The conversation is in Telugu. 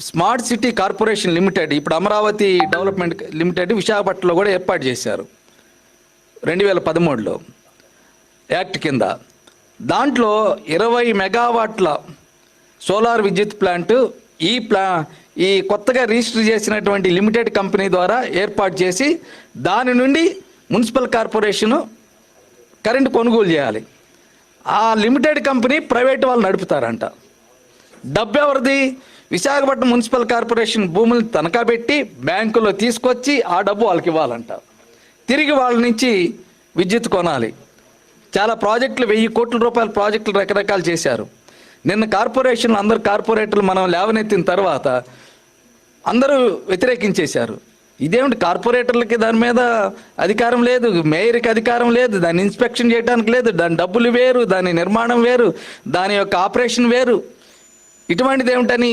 స్మార్ట్ సిటీ కార్పొరేషన్ లిమిటెడ్ ఇప్పుడు అమరావతి డెవలప్మెంట్ లిమిటెడ్ విశాఖపట్నంలో కూడా ఏర్పాటు చేశారు. రెండు వేల పదమూడులో. యాక్ట్ కింద. దాంట్లో ఇరవై మెగావాట్ల సోలార్ విద్యుత్ ప్లాంట్ ఈ ప్లా ఈ కొత్తగా రిజిస్టర్ చేసినటువంటి లిమిటెడ్ కంపెనీ ద్వారా ఏర్పాటు చేసి దాని నుండి మున్సిపల్ కార్పొరేషను కరెంటు కొనుగోలు చేయాలి. ఆ లిమిటెడ్ కంపెనీ ప్రైవేట్ వాళ్ళు నడుపుతారంట. డబ్బు ఎవరిది? విశాఖపట్నం మున్సిపల్ కార్పొరేషన్ భూములను తనఖా పెట్టి బ్యాంకులో తీసుకొచ్చి ఆ డబ్బు వాళ్ళకి ఇవ్వాలంట. తిరిగి వాళ్ళ నుంచి విద్యుత్ కొనాలి. చాలా ప్రాజెక్టులు వెయ్యి కోట్ల రూపాయల ప్రాజెక్టులు రకరకాలు చేశారు. నిన్న కార్పొరేషన్లు అందరు కార్పొరేటర్లు మనం లేవనెత్తిన తర్వాత అందరూ వ్యతిరేకించేశారు. ఇదేమిటి కార్పొరేటర్లకి దాని మీద అధికారం లేదు మేయర్కి అధికారం లేదు దాన్ని ఇన్స్పెక్షన్ చేయడానికి లేదు దాని డబ్బులు వేరు దాని నిర్మాణం వేరు దాని యొక్క ఆపరేషన్ వేరు. ఇటువంటిది ఏమిటని